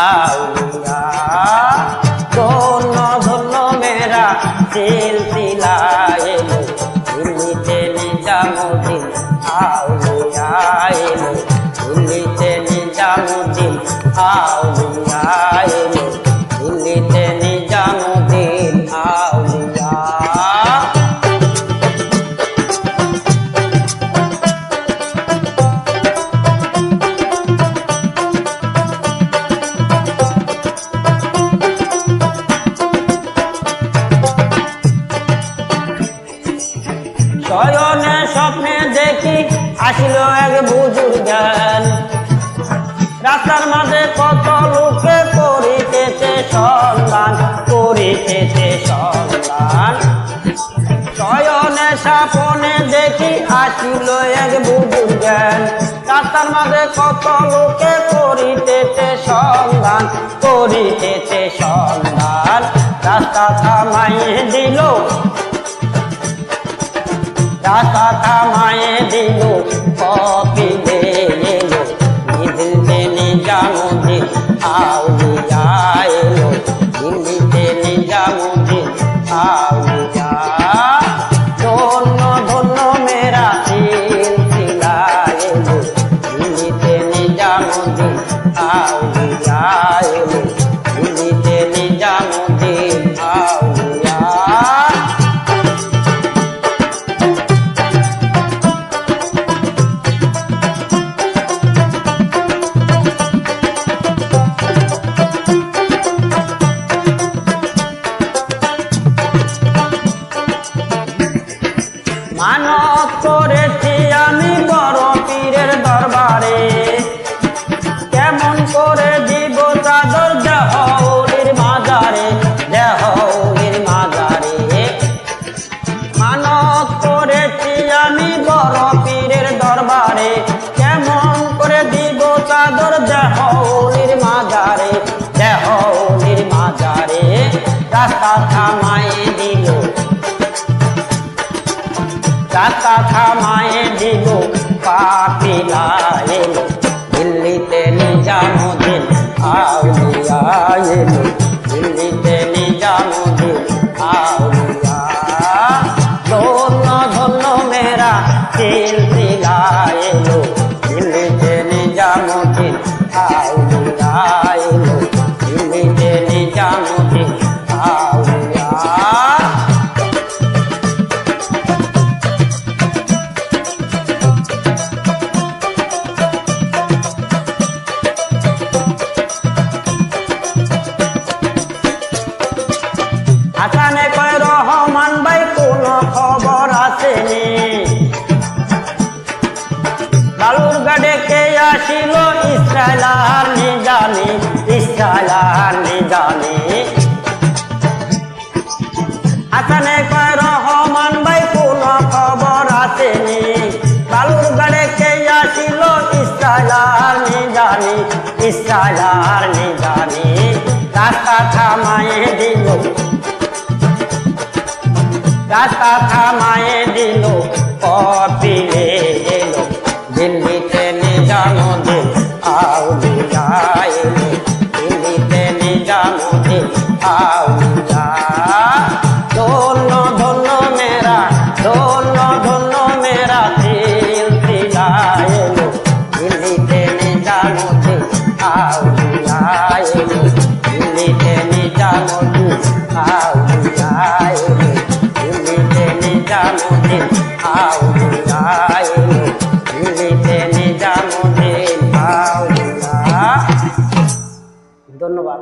আউলিয়া ধন্য ধন্য মেরা সিলসিলা এলো দিল্লিতে নিজামুদ্দিন শয়নে স্বপ্নে দেখি আসিল এক বুজুর জ্ঞান। রাস্তার মাঝে কত লোকে করিতেছে সন্ধান করিতেছে সন্ধান। শয়নে সাপনে দেখি আসিল এক বুজুর জ্ঞান। রাস্তার মাঝে কত লোকে করিতেছে সন্ধান করিতেছে সন্ধান। রাস্তা থামাই দিল রাস্তা থামায়ে দিল কপিলে এলো দিল্লিতে নিজামুদ্দিন আউলিয়া এলো দিল্লিতে নিজামুদ্দিন আউলিয়া রাস্তা থামায় দিল। রাস্তা থামায় দিল পাপিলা এলো। দিল্লিতে নিজামুদ্দিন আউলিয়া এলো। ইসরায়েল আর নিজানি ইসরায়েল আসানে কয়, রহমান ভাই, কোন খবর আসেনি? বালুর গাড়ে কে আসিল? ইসরায়েল আর নিজানি ইসরায়েল রাস্তা থামায়ে দিল। রাস্তা থামায়ে দিল। কপিলে আউলিয়া ধন্য ধন্য মেরা ধন্য ধন্য মেরা নিজামুদ্দিন আউলিয়া এলো। দিল্লিতে ধন্যবাদ।